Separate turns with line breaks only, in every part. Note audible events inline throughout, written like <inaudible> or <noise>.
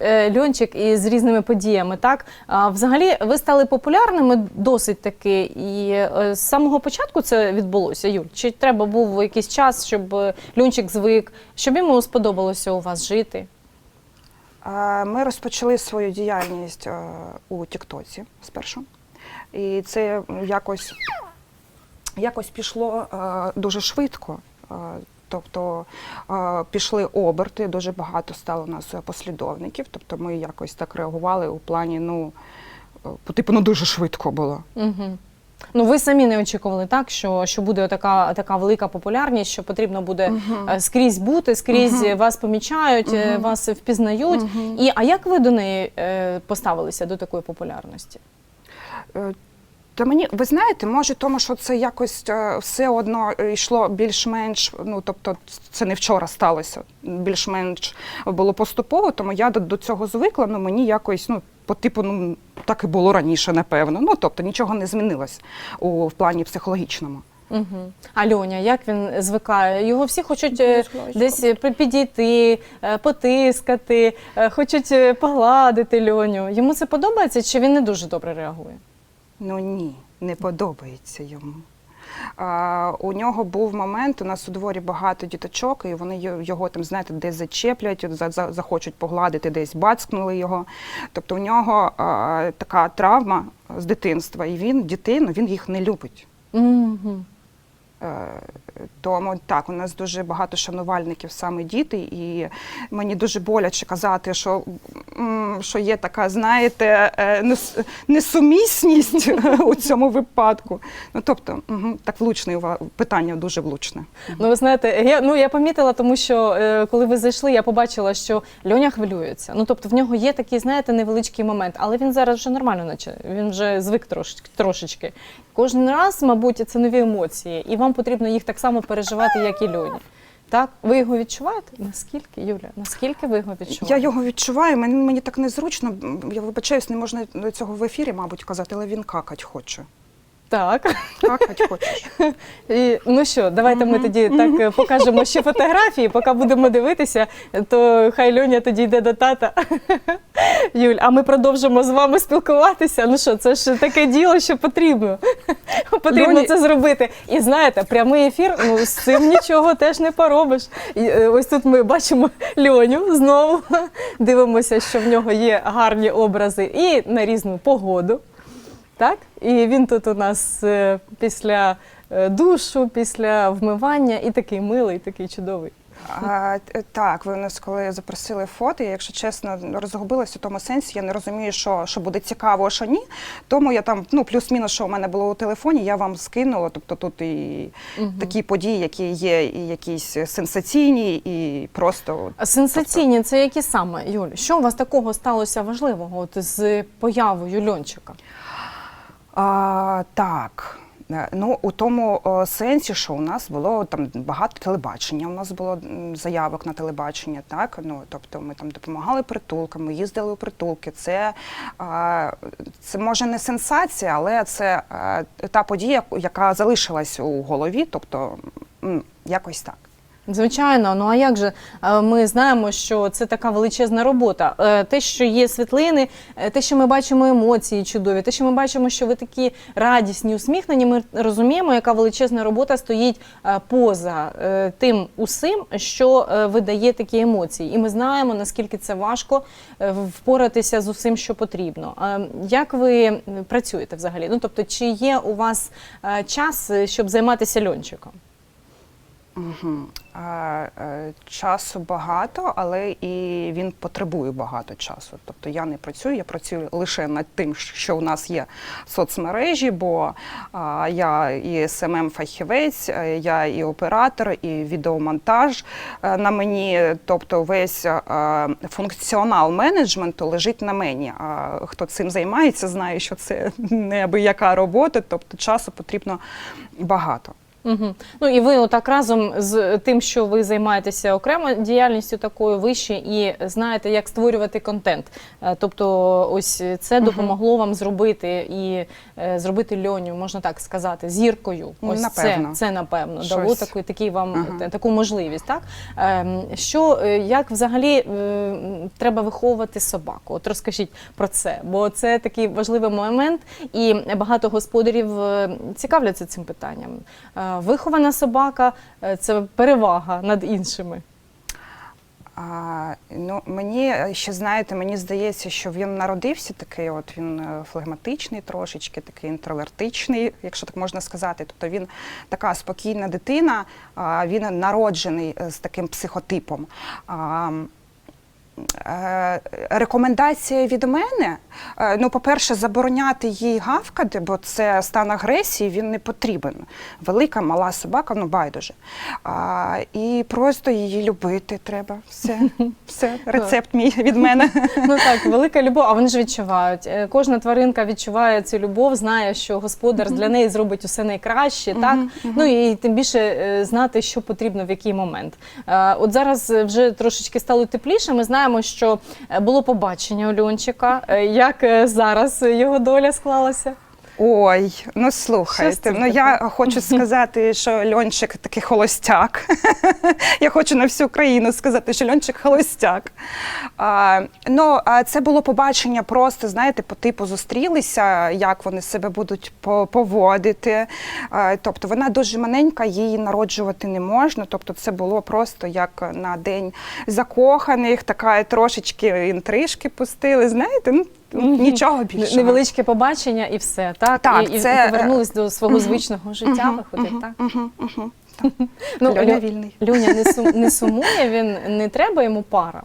Е, Льончик із різними подіями. Так взагалі, ви стали популярними досить таки, і е, з самого початку це відбулося. Юль, чи треба був якийсь час, щоб е, Льончик звик, щоб йому сподобалося у вас жити?
Ми розпочали свою діяльність у Тіктоці спершу. І це якось, якось пішло дуже швидко. Е, Тобто е, пішли оберти, дуже багато стало у нас послідовників. Тобто ми якось так реагували у плані, ну, е, по типу, ну дуже швидко було.
Угу. Ну, ви самі не очікували так, що, що буде така, така велика популярність, що потрібно буде е, скрізь бути, скрізь
Мгм.
вас помічають, е,
Мгм.
вас впізнають.
Мгм.
І а як ви до неї е, поставилися до такої популярності?
Е, Та мені, ви знаєте, може, тому що це якось е, все одно йшло більш-менш, ну тобто це не вчора сталося, більш-менш було поступово, тому я до, до цього звикла, ну мені якось, ну, по типу, ну так і було раніше, напевно. Ну тобто нічого не змінилось у в плані психологічному.
Угу. А Льоня, як він звикає? Його всі хочуть е, десь е, підійти, е, потискати, е, хочуть е, погладити Льоню. Йому це подобається чи він не дуже добре реагує?
Ну ні, не подобається йому. А, у нього був момент, у нас у дворі багато діточок, і вони його там, знаєте, десь зачеплять, захочуть погладити, десь бацкнули його. Тобто у нього а, така травма з дитинства, і він дітей, ну, він їх не любить.
Угу.
Е, Тому так, у нас дуже багато шанувальників саме діти, і мені дуже боляче казати, що, що є така, знаєте, е, несумісність <laughs> у цьому випадку. Ну тобто, мгм, так влучне питання дуже влучне.
Ну, ви знаєте, я, ну, я помітила, тому що е, коли ви зайшли, я побачила, що Льоня хвилюється. Ну, тобто в нього є такий, знаєте, невеличкий момент, але він зараз вже нормально, наче він вже звик трошечки. трошечки. Кожен раз, мабуть, це нові емоції, і вам потрібно їх так само переживати, як і Льоні. Так? Ви його відчуваєте? Наскільки, Юля? Наскільки ви його відчуваєте?
Я його відчуваю, мені, мені так незручно. Я вибачаюсь, не можна цього в ефірі, мабуть, казати, але він какать хоче.
Так.
Какать хочеш.
І, ну що, давайте ми
Мгм.
тоді так е, покажемо ще фотографії. Поки будемо дивитися, то хай Льоня тоді йде до тата. Юль, а ми продовжимо з вами спілкуватися. Ну що, це ж таке діло, що потрібно. Потрібно
Льоні-
це зробити. І знаєте, прямий ефір, ну з цим нічого теж не поробиш. І, е, ось тут ми бачимо Льоню знову. Дивимося, що в нього є гарні образи і на різну погоду. Так? І він тут у нас е, після е, душу, після вмивання, і такий милий, такий чудовий.
А, так, ви нас коли запросили фото, я, якщо чесно, розгубилась у тому сенсі, я не розумію, що, що буде цікаво, а що ні. Тому я там, ну, плюс-мінус, що у мене було у телефоні, я вам скинула. Тобто тут і
Мгм.
такі події, які є, і якісь сенсаційні, і просто.
А Сенсаційні це які саме, Юль? Що у вас такого сталося важливого от з появою Льончика?
А, так. Е, Ну, у тому сенсі, що у нас було там багато телебачення. У нас було заявок на телебачення, так ну тобто ми там допомагали притулкам, ми їздили у притулки. Це, це може не сенсація, але це е, та подія, яка залишилась у голові, тобто якось так.
Звичайно, ну а як же Е, ми знаємо, що це така величезна робота. Е, Те, що є світлини, е, те, що ми бачимо емоції чудові, те, що ми бачимо, що ви такі радісні, усміхнені, ми розуміємо, яка величезна робота стоїть поза тим усім, що видає такі емоції. І ми знаємо, наскільки це важко впоратися з усім, що потрібно. Як ви працюєте взагалі? Ну тобто, чи є у вас час, щоб займатися льончиком?
Угу. А, е, часу багато, але і він потребує багато часу. Тобто я не працюю, я працюю лише над тим, що у нас є соцмережі, бо а, я і смм фахівець е, я і оператор, і відеомонтаж е, на мені. Тобто весь е, функціонал менеджменту лежить на мені. А хто цим займається, знає, що це <laughs> неабияка робота, тобто часу потрібно багато.
Угу. Ну і ви отак разом з тим, що ви займаєтеся окремо діяльністю такою вище, і знаєте, як створювати контент. Е, Тобто, ось це допомогло вам зробити і е, зробити льоню, можна так сказати, зіркою. Ось
напевно.
це, це напевно
Щось.
дало таку, такий вам
Ага.
таку можливість. Так Ем, що е, як взагалі треба виховувати собаку? От розкажіть про це, бо це такий важливий момент, і багато господарів цікавляться цим питанням. Вихована собака е, це перевага над іншими.
А, ну, мені е, ще знаєте, мені здається, що він народився такий, от він е, флегматичний трошечки, такий інтровертичний, якщо так можна сказати. Тобто він така спокійна дитина, він народжений з таким психотипом. Е, Рекомендація від мене, е, ну, по-перше, забороняти їй гавкати, бо це стан агресії, він не потрібен. Велика, мала собака, ну байдуже. А, і просто її любити треба. Все, <laughs> все, рецепт мій від мене. <laughs>
Ну так, велика любов, а вони ж відчувають. Е, Кожна тваринка відчуває цю любов, знає, що господар для неї зробить усе найкраще, так ну і тим більше знати, що потрібно в який момент. От зараз вже трошечки стало тепліше. Ми знаємо, що е, було побачення у. Е, Як е, зараз його доля склалася?
Ой, ну слухайте, ну я хочу сказати, що Льончик такий холостяк. <laughs> я хочу на всю країну сказати, що Льончик холостяк. А, ну, а це було побачення просто, знаєте, по типу зустрілися, як вони себе будуть поводити. А, тобто вона дуже маленька, її народжувати не можна. Тобто це було просто як на день закоханих, така трошечки інтрижки пустили, знаєте, ну нічого більше.
Невеличке побачення і все, так?
Так,
і, і
це, е,
повернулись до свого звичного життя, виходить, так?
Угу, угу. <laughs>
Ну,
Льоня
Лю-
вільний.
Люня не, сум, не сумує, він не треба йому пара.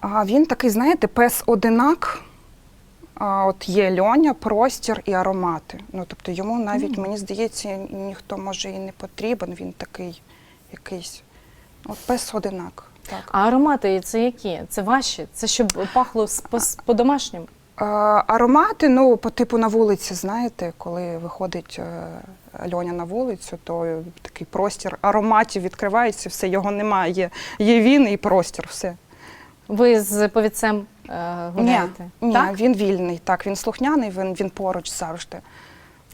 А він такий, знаєте, пес одинак. А, от є льоня, простір і аромати. Ну, тобто йому навіть, мені здається, ніхто може і не потрібен. Він такий якийсь. От пес одинак. Так.
А аромати це які? Це ваші? Це щоб пахло по- по-домашньому?
Аромати, ну, по типу на вулиці, знаєте, коли виходить е, Льоня на вулицю, то такий простір ароматів відкривається, все, його немає. Є, є він і простір, все.
Ви з повідцем е, гуляєте?
Ні,
так?
він вільний, так, він слухняний, він, він поруч завжди.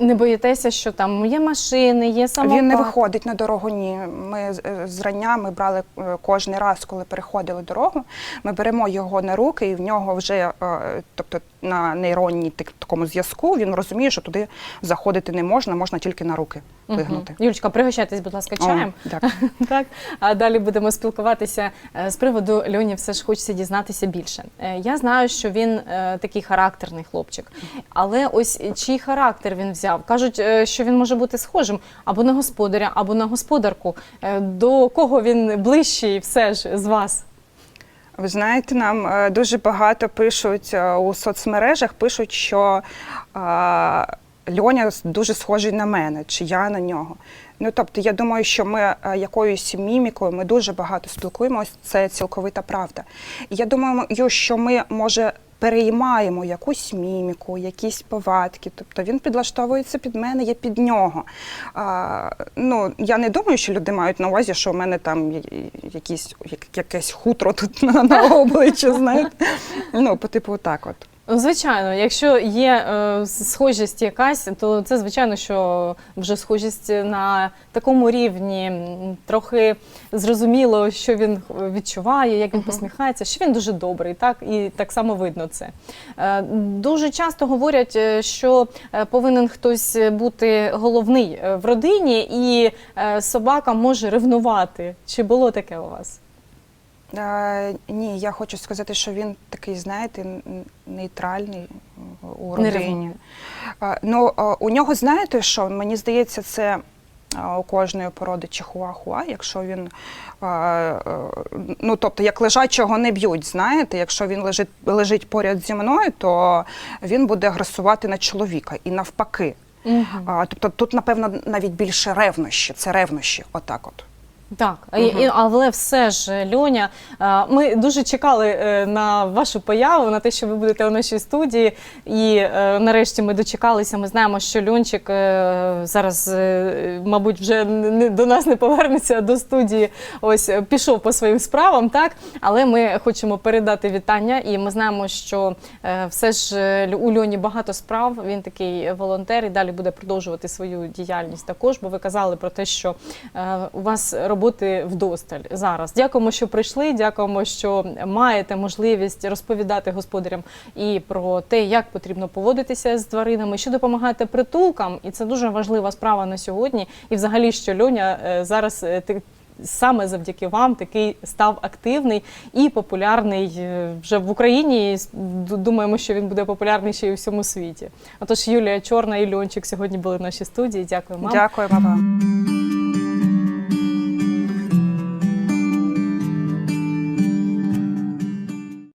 Не боїтеся, що там є машини, є самокат?
Він не виходить на дорогу. Ні. Ми е, зрання ми брали е, кожен раз, коли переходили дорогу. Ми беремо його на руки, і в нього вже, е, тобто на нейронній так- такому зв'язку, він розуміє, що туди заходити не можна, можна тільки на руки вигнути.
Юлечка, пригощайтесь, будь ласка, чаєм.
О, дякую. <laughs>
Так, а далі будемо спілкуватися з приводу Льоні. Все ж хочеться дізнатися більше. Я знаю, що він такий характерний хлопчик, але ось чий характер він взяв? Кажуть, е, що він може бути схожим або на господаря, або на господарку. Е, До кого він ближчий, все ж з вас?
Ви знаєте, нам е, дуже багато пишуть у соцмережах, пишуть, що Льоня дуже схожий на мене, чи я на нього. Ну тобто, я думаю, що ми якоюсь мімікою, ми дуже багато спілкуємося, це цілковита правда. Я думаю, що ми може. Переймаємо якусь міміку, якісь повадки, тобто він підлаштовується під мене, я під нього. А, ну, я не думаю, що люди мають на увазі, що у мене там якісь, як, якесь хутро тут <laughs> на, на обличчі, знаєте. Ну, по типу так от.
Ну, Звичайно, якщо є е, схожість якась, то це звичайно, що вже схожість на такому рівні трохи зрозуміло, що він відчуває, як він посміхається, що він дуже добрий, так і так само видно це. Е, дуже часто говорять, е, що е, повинен хтось бути головний е, в родині, і собака може ревнувати. Чи було таке у вас?
Е, ні, я хочу сказати, що він такий, знаєте, нейтральний у родині. Е, ну, е, у нього, знаєте що, мені здається, це у кожної породи чихуахуа, якщо він, ну, тобто, як лежачого не б'ють, знаєте, якщо він лежить, лежить поряд зі мною, то він буде агресувати на чоловіка і навпаки. А, тобто тут, напевно, навіть більше ревнощі, це ревнощі, отак от.
Так, і- і- але все ж, Льоня, е, ми дуже чекали е, на вашу появу, на те, що ви будете у нашій студії. І е, нарешті ми дочекалися. Ми знаємо, що Льончик е, зараз, е, мабуть, вже не, до нас не повернеться а до студії. Ось е, пішов по своїм справам, так. Але ми хочемо передати вітання, і ми знаємо, що е, все ж е, Лю- у Льоні багато справ. Він такий волонтер і далі буде продовжувати свою діяльність також. Бо ви казали про те, що е, у вас роботи вдосталь зараз. Дякуємо, що прийшли. Дякуємо, що маєте можливість розповідати господарям і про те, як потрібно поводитися з тваринами, що допомагаєте притулкам, і це дуже важлива справа на сьогодні. І взагалі, що Льоня е, зараз е, ти. Саме завдяки вам такий став активний і популярний е, вже в Україні. Думаємо, що він буде популярний ще й у всьому світі. Отож, Юлія Чорна і Льончик сьогодні були в нашій студії. Дякую вам.
Дякуємо вам.